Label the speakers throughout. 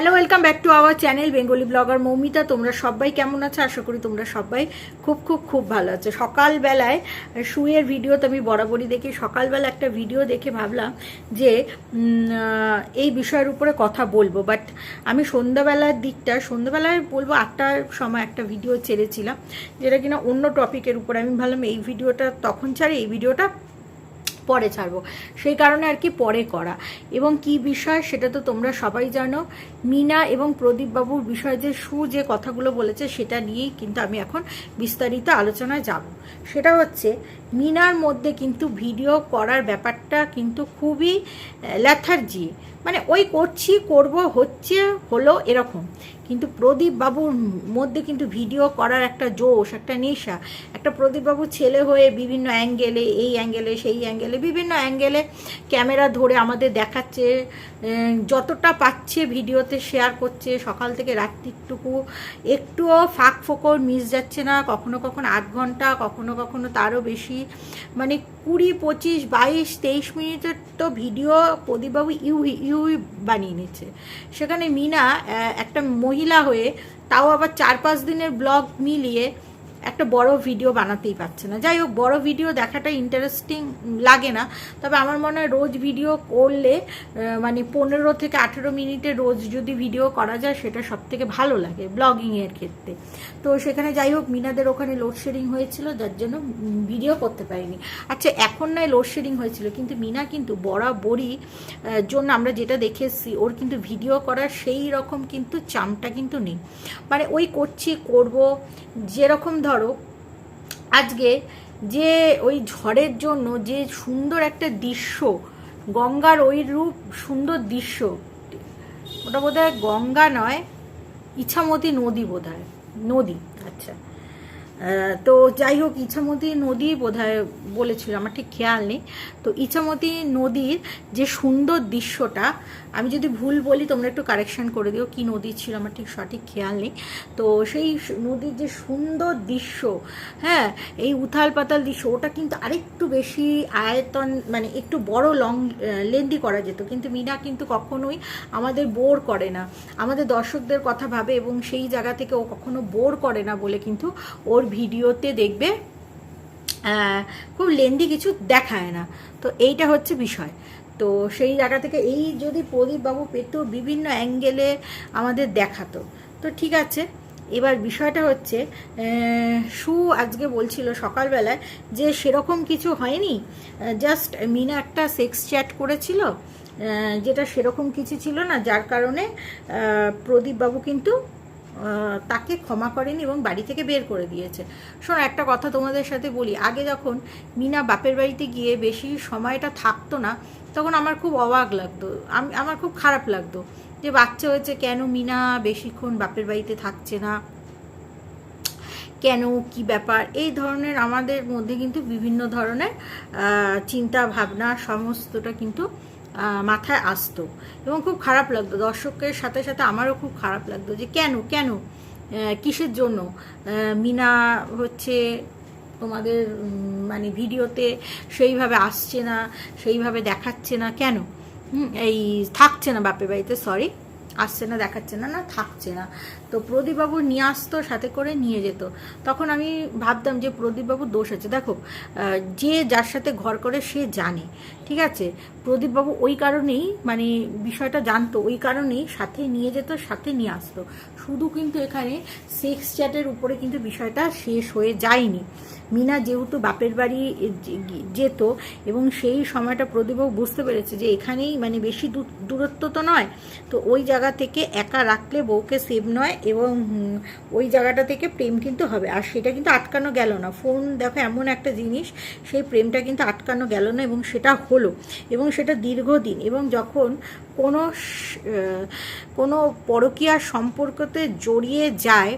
Speaker 1: Hello welcome back to our channel Bengali blogger Moumita তোমরা সবাই কেমন আছো? আশা করি তোমরা সবাই খুব খুব খুব ভালো আছো। সকালবেলায় শুয়ের ভিডিও তো আমি বরাবরই দেখি, সকালবেলা একটা ভিডিও দেখে ভাবলাম যে এই বিষয়ের উপরে কথা বলব। বাট আমি সন্ধ্যাবেলার দিকটা, সন্ধ্যাবেলায় বলব আটটার সময় একটা ভিডিও ছেড়েছিলাম, যেটা কিনা অন্য টপিকের উপরে। আমি ভাবলাম এই ভিডিওটা তখন ছাড়ে, এই ভিডিওটা পরে ছাড়বো। সেই কারণে আর কি পরে করা। এবং কি বিষয় সেটা তো তোমরা সবাই জানো। মিনা এবং প্রদীপবাবুর বিষয়ে যে সু যে কথাগুলো বলেছে সেটা নিয়েই কিন্তু আমি এখন বিস্তারিত আলোচনায় যাব। সেটা হচ্ছে, মিনার মধ্যে কিন্তু ভিডিও করার ব্যাপারটা কিন্তু খুবই ল্যাথার্জি মানে ওই করছি, করব, হচ্ছে, হলো এরকম। কিন্তু প্রদীপ বাবুর মধ্যে কিন্তু ভিডিও করার একটা জোশ, একটা নেশা। একটা প্রদীপ বাবুর ছেলে হয়ে বিভিন্ন অ্যাঙ্গেলে, এই অ্যাঙ্গেলে, সেই অ্যাঙ্গেলে, বিভিন্ন অ্যাঙ্গেলে ক্যামেরা ধরে আমাদের দেখাচ্ছে যতটা পাচ্ছে ভিডিওতে শেয়ার করছে। সকাল থেকে রাত্রিটুকু একটুও ফাঁক ফোকর মিস যাচ্ছে না। কখনো কখনো আধ ঘণ্টা, কখনো কখনো তারও বেশি। মানে কুড়ি, পঁচিশ, বাইশ, তেইশ মিনিটের তো ভিডিও প্রদীপবাবু ইউ ইউ বানিয়ে নিচ্ছে। সেখানে মিনা একটা মহিলা হয়ে তাও আবার চার পাঁচ দিনের ব্লগ মিলিয়ে একটা বড় ভিডিও বানাতেই পারছে না। যাই হোক, বড় ভিডিও দেখাটা ইন্টারেস্টিং লাগে না। তবে আমার মনে হয় রোজ ভিডিও করলে মানে পনেরো থেকে আঠেরো মিনিটে রোজ যদি ভিডিও করা যায়, সেটা সব থেকে ভালো লাগে ব্লগিংয়ের ক্ষেত্রে। তো সেখানে যাই হোক, মিনাদের ওখানে লোডশেডিং হয়েছিল, যার জন্য ভিডিও করতে পারিনি। আচ্ছা এখন নয় লোডশেডিং হয়েছিল, কিন্তু মিনা কিন্তু বরাবরই জন্য আমরা যেটা দেখে এসেছি, ওর কিন্তু ভিডিও করার সেই রকম কিন্তু চামটা কিন্তু নেই। মানে ওই করছি, করব, যেরকম ধরো, আজকে যে ওই ঝড়ের জন্য যে সুন্দর একটা দৃশ্য, গঙ্গার ওই রূপ সুন্দর দৃশ্য, ওটা বোধ গঙ্গা নয়, ইছামতি নদী বোধ নদী আচ্ছা। তো যাই হোক, ইছামতি নদী বোধ হয় বলেছিল, আমার ঠিক খেয়াল নেই। তো ইছামতি নদীর যে সুন্দর দৃশ্যটা, আমি যদি ভুল বলি, তোমরা একটু কারেকশন করে দিও, কি নদী ছিল, আমার ঠিক সঠিক খেয়াল নেই। তো সেই নদীর যে সুন্দর দৃশ্য হ্যাঁ এই উথাল পাতাল দৃশ্য, ওটা কিন্তু আরেকটু বেশি আয়তন মানে একটু বড় লং লেন্দি করা যেত। কিন্তু মিনা কিন্তু কখনোই আমাদের বোর করে না। আমাদের দর্শকদের কথা ভাবে এবং সেই জায়গা থেকে ও কখনো বোর করে না বলে কিন্তু ওর ভিডিওতে দেখবে খুব লেন্দি কিছু দেখায় না। তো এইটা হচ্ছে বিষয়। তো সেই জায়গা থেকে এই যদি প্রদীপবাবু পেত বিভিন্ন অ্যাঙ্গেলে আমাদের দেখাতো। তো ঠিক আছে, এবার বিষয়টা হচ্ছে সু আজকে বলছিল সকালবেলায় যে সেরকম কিছু হয়নি জাস্ট মিনা একটা সেক্স চ্যাট করেছিল যেটা সেরকম কিছু ছিল না, যার কারণে প্রদীপবাবু কিন্তু তাকে ক্ষমা করেনি এবং বাড়ি থেকে বের করে দিয়েছে। শোনো, একটা কথা তোমাদের সাথে বলি। আগে যখন মিনা বাপের বাড়িতে গিয়ে বেশি সময়টা থাকতো না, তখন আমার খুব অবাক লাগতো। আমি, আমার খুব খারাপ লাগতো যে বাচ্চা হয়েছে, কেন মিনা বেশিক্ষণ বাপের বাড়িতে থাকছে না? কেন, কি ব্যাপার? এই ধরনের আমাদের মধ্যে কিন্তু বিভিন্ন ধরনের চিন্তা ভাবনা, সমস্তটা কিন্তু মাথায় আসতো। এবং খুব খারাপ লাগতো। দর্শকের সাথে সাথে আমারও খুব খারাপ লাগতো যে, কেন কেন? কিসের জন্য? মিনা হচ্ছে তোমাদের মানে ভিডিওতে সেইভাবে আসছে না, সেইভাবে দেখাচ্ছে না। কেন? এই থাকছে না বাপের বাড়িতে সরি আসছে না, দেখাচ্ছে না না থাকছে না। তো প্রদীপবাবু নিয়ে আসতো, সাথে করে নিয়ে যেত। তখন আমি ভাবতাম যে প্রদীপবাবুর দোষ আছে। দেখো যে যার সাথে ঘর করে সে জানে, ঠিক আছে? প্রদীপবাবু ওই কারণেই মানে বিষয়টা জানতো, ওই কারণেই সাথে নিয়ে যেত, সাথে নিয়ে আসতো। শুধু কিন্তু এখানে সেক্স চ্যাটের উপরে কিন্তু বিষয়টা শেষ হয়ে যায়নি। মিনা যেহেতু বাপের বাড়ি যেত এবং সেই সময়টা প্রদীপবাবু বুঝতে পেরেছে যে এখানেই মানে বেশি দূর- দূরত্ব তো নয়, তো ওই জায়গা থেকে একা রাখলে বউকে সেভ নয় এবং ওই জায়গাটা থেকে প্রেম কিন্তু হবে। আর সেটা কিন্তু আটকানো গেল না। ফোন দেখো এমন একটা জিনিস, সেই প্রেমটা কিন্তু আটকানো গেল না এবং সেটা হলো এবং সেটা দীর্ঘদিন এবং যখন কোনো কোনো পরকীয়া সম্পর্কতে জড়িয়ে যায়,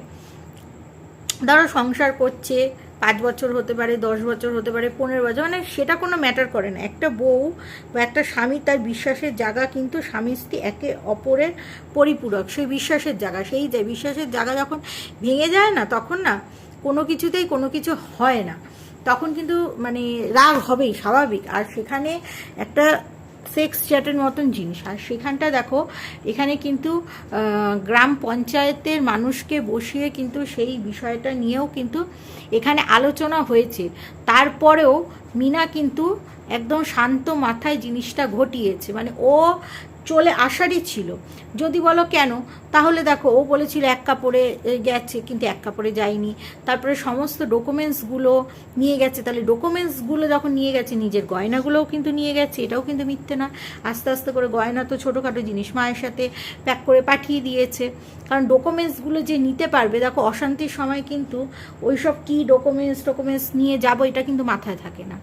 Speaker 1: ধরো সংসার করছে পাঁচ বছর হতে পারে, দশ বছর হতে পারে, পনেরো বছর মানে সেটা কোনো ম্যাটার করে না। একটা বউ বা একটা স্বামী তার বিশ্বাসের জায়গা, কিন্তু স্বামী স্ত্রী একে অপরের পরিপূরক। সেই বিশ্বাসের জায়গা, সেই যে বিশ্বাসের জায়গা যখন ভেঙে যায় না, তখন না কোনো কিছুতেই কোনো কিছু হয় না। তখন কিন্তু মানে রাগ হবেই, স্বাভাবিক। আর সেখানে একটা সেক্স চ্যাটের মতন জিনিস। আর সেখানটা দেখো, এখানে কিন্তু গ্রাম পঞ্চায়েতের মানুষকে বসিয়ে কিন্তু সেই বিষয়টা নিয়েও কিন্তু এখানে আলোচনা হয়েছে। তারপরেও মিনা কিন্তু একদম শান্ত মাথায় জিনিসটা ঘটিয়েছে। মানে ও চলে আসারই ছিল। যদি বলো কেন? তাহলে দেখো, ও বলেছিল এক কাপড়ে গেছে, কিন্তু এক কাপড়ে যায়নি। তারপরে সমস্ত ডকুমেন্টসগুলো নিয়ে গেছে। তাহলে ডকুমেন্টসগুলো যখন নিয়ে গেছে, নিজের গয়নাগুলোও কিন্তু নিয়ে গেছে। এটাও কিন্তু মিথ্যে না। আস্তে আস্তে করে গয়না তো ছোটোখাটো জিনিস মায়ের সাথে প্যাক করে পাঠিয়ে দিয়েছে। কারণ ডকুমেন্টসগুলো যে নিতে পারবে, দেখো, অশান্তির সময় কিন্তু ওইসব কি ডকুমেন্টস ডকুমেন্টস নিয়ে যাব, এটা কিন্তু মাথায় থাকে না।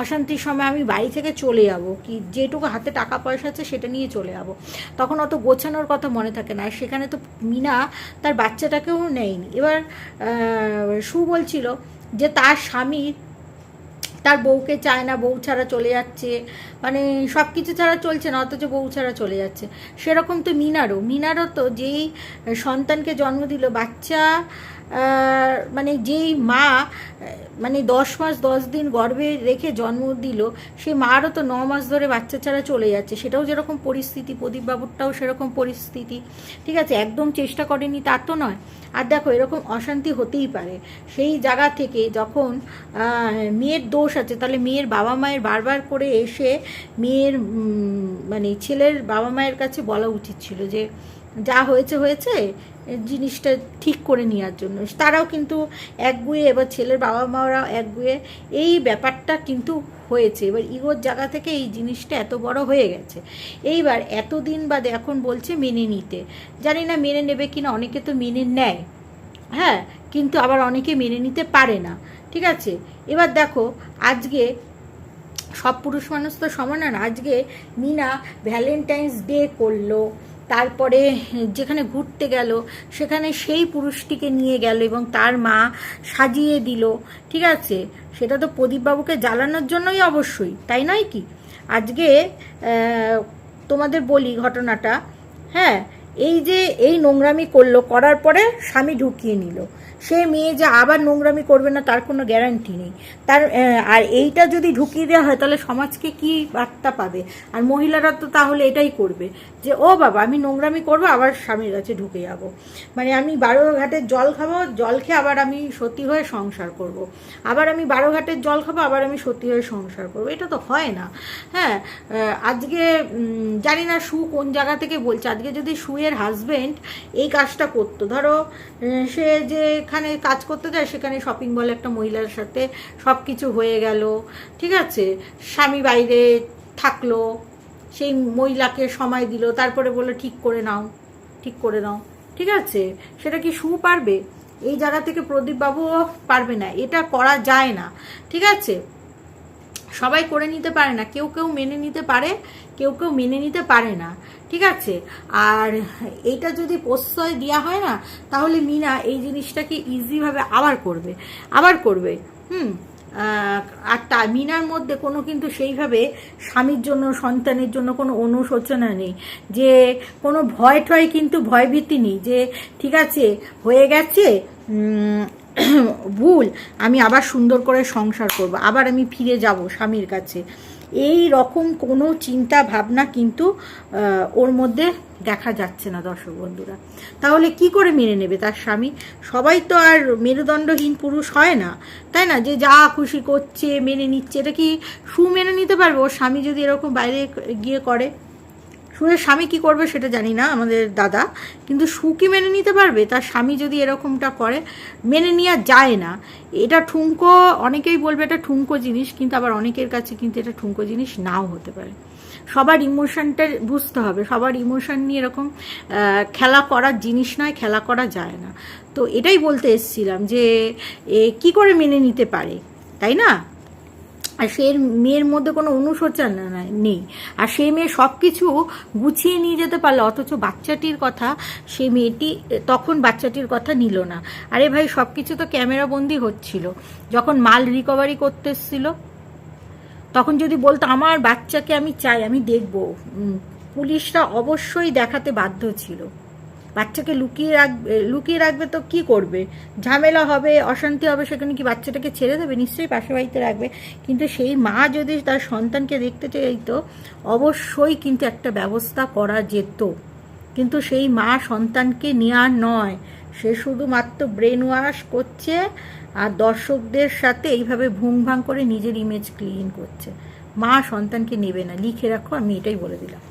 Speaker 1: অশান্তির সময় আমি বাড়ি থেকে চলে যাব, কি যেটুকু হাতে টাকা পয়সা আছে সেটা নিয়ে চলে যাব। তখন অত গোছানোর কথা মনে থাকে না সেখানে তো মিনা তার বাচ্চাটাকেও নেয়নি। এবার সু বলছিল যে তার স্বামী তার বউকে চায় না, বউ ছাড়া চলে যাচ্ছে। মানে সব কিছু ছাড়া চলছে না, অথচ বউ ছাড়া চলে যাচ্ছে। সেরকম তো মিনারও। মিনারও তো যেই সন্তানকে জন্ম দিল, বাচ্চা মানে যেই মা মানে দশ মাস, দশ দিন গর্ভে রেখে জন্ম দিল সেই মারও তো ন মাস ধরে বাচ্চা ছাড়া চলে যাচ্ছে। সেটাও যেরকম পরিস্থিতি, প্রদীপবাবুরটাও সেরকম পরিস্থিতি। ঠিক আছে, একদম চেষ্টা করেনি, তা তো নয়। আর দেখো, এরকম অশান্তি হতেই পারে। সেই জায়গা থেকে যখন মেয়ের দোষ আছে। তাহলে মেয়ের বাবা মায়ের বারবার করে এসে মেয়ের মানে ছেলের বাবা মায়ের কাছে বলা উচিত ছিল যে যা হয়েছে হয়েছে জিনিসটা ঠিক করে নেওয়ার জন্য। তারাও কিন্তু একগুয়ে এবার ছেলের বাবা মারাও একগুয়ে এই ব্যাপারটা কিন্তু হয়েছে। এবার ইগোর জায়গা থেকে এই জিনিসটা এত বড় হয়ে গেছে। এইবার এতদিন বাদে এখন বলছে মেনে নিতে। জানি না মেনে নেবে কিনা, অনেকে তো মেনে নেয়। হ্যাঁ কিন্তু আবার অনেকে মেনে নিতে পারে না। ঠিক আছে? এবার দেখো, আজকে সব পুরুষ মানুষ তো সমান না, আজকে মিনা ভ্যালেন্টাইন্স ডে করল, তারপরে যেখানে ঘুরতে গেল, সেখানে সেই পুরুষটিকে নিয়ে গেল এবং তার মা সাজিয়ে দিল, ঠিক আছে? সেটা তো প্রদীপবাবুকে জ্বালানোর জন্যই অবশ্যই, তাই নয় কি? আজকে তোমাদের বলি ঘটনাটা হ্যাঁ? এই যে এই নোংরামি করল, করার পরে স্বামী ঢুকিয়ে নিল। সে মেয়ে যে আবার নোংরামি করবে না, তার কোনো গ্যারান্টি নেই। তার আর এইটা যদি ঢুকিয়ে দেওয়া হয়, তাহলে সমাজকে কি বার্তা পাবে? আর মহিলারা তো তাহলে এটাই করবে যে, ও বাবা, আমি নোংরামি করব, আবার স্বামীর কাছে ঢুকে যাব। মানে আমি বারো ঘাটের জল খাব, জল খেয়ে আবার আমি সত্যি হয়ে সংসার করব। আবার আমি বারো ঘাটের জল খাব, আবার আমি সত্যি হয়ে সংসার করব। এটা তো হয় না। হ্যাঁ আজকে জানি না সু কোন জায়গা থেকে বলছে, আজকে যদি সুয়ের হাজবেন্ড এই কাজটা করতো, ধরো সে সে যেখানে কাজ করতে যায়, সেখানে শপিং মলে একটা মহিলার সাথে সব কিছু হয়ে গেল। ঠিক আছে? স্বামী বাইরে থাকল, সেই মহিলাকে সময় দিল, তারপরে বলল, ঠিক করে নাও, ঠিক করে নাও। ঠিক আছে? সেটা কি সু পারবে? এই জায়গা থেকে প্রদীপ বাবুও পারবে না, এটা করা যায় না। ঠিক আছে? সবাই করে নিতে পারে না, কেউ কেউ মেনে নিতে পারে, কেউ কেউ মেনে নিতে পারে না। ঠিক আছে? আর এইটা যদি প্রশ্রয় দেওয়া হয় না, তাহলে মিনা এই জিনিসটাকে ইজিভাবে আবার করবে। আবার করবে। হুম? আর তা মিনার মধ্যে কোনো কিন্তু সেইভাবে স্বামীর জন্য, সন্তানের জন্য কোনো অনুশোচনা নেই। যে কোনো ভয় টয় কিন্তু ভয়ভীতি নেই। যে ঠিক আছে, হয়ে গেছে ভুল, আমি আবার সুন্দর করে সংসার করব, আবার আমি ফিরে যাব স্বামীর কাছে। এই রকম কোনো চিন্তা ভাবনা কিন্তু ওর মধ্যে দেখা যাচ্ছে না দর্শক বন্ধুরা। তাহলে কি করে মেনে নেবে তার স্বামী? সবাই তো আর মেরুদণ্ডহীন পুরুষ হয় না, তাই না? যে যা খুশি করছে, মেনে নিচ্ছে, এটা কি সু মেনে নিতে পারবে? ওর স্বামী যদি এরকম বাইরে গিয়ে করে? সুরের স্বামী কি করবে সেটা জানি না, আমাদের দাদা। কিন্তু সু কি মেনে নিতে পারবে, তার স্বামী যদি এরকমটা করে, মেনে নেওয়া যায় না। এটা ঠুঙ্কো অনেকেই বলবে এটা ঠুনকো জিনিস, কিন্তু আবার অনেকের কাছে কিন্তু এটা ঠুঙ্কো জিনিস নাও হতে পারে। সবার ইমোশনটা বুঝতে হবে, সবার ইমোশন নিয়ে এরকম খেলা করার জিনিস নয়, খেলা করা যায় না। তো এটাই বলতে এসেছিলাম যে কি করে মেনে নিতে পারে, তাই না? আর সে মেয়ের মধ্যে কোনো অনুশোচনা নাই আর সেই মেয়ে সব কিছু গুছিয়ে নিয়ে যেতে পারল, অথচ বাচ্চাটির কথা সেই মেয়েটি তখন বাচ্চাটির কথা নিল না। আরে ভাই সব কিছু তো ক্যামেরা বন্দি হচ্ছিল। যখন মাল রিকভারি করতে এসছিল, তখন যদি বলতো, আমার বাচ্চাকে আমি চাই, আমি দেখব। পুলিশরা অবশ্যই দেখাতে বাধ্য ছিল। বাচ্চাকে লুকিয়ে রাখবে লুকিয়ে রাখবে তো কি করবে? ঝামেলা হবে, অশান্তি হবে, সেখানে কি বাচ্চাটাকে ছেড়ে দেবে? নিশ্চয়ই পাশে বাড়িতে রাখবে। কিন্তু সেই মা যদি তার সন্তানকে দেখতে চাইতো, অবশ্যই কিন্তু একটা ব্যবস্থা করা যেত। কিন্তু সেই মা সন্তানকে নেওয়ার নয়। সে শুধুমাত্র ব্রেন ওয়াশ করছে আর দর্শকদের সাথে এইভাবে ভুং ভাং করে নিজের ইমেজ ক্লিন করছে। মা সন্তানকে নেবে না। লিখে রাখো, আমি এটাই বলে দিলাম।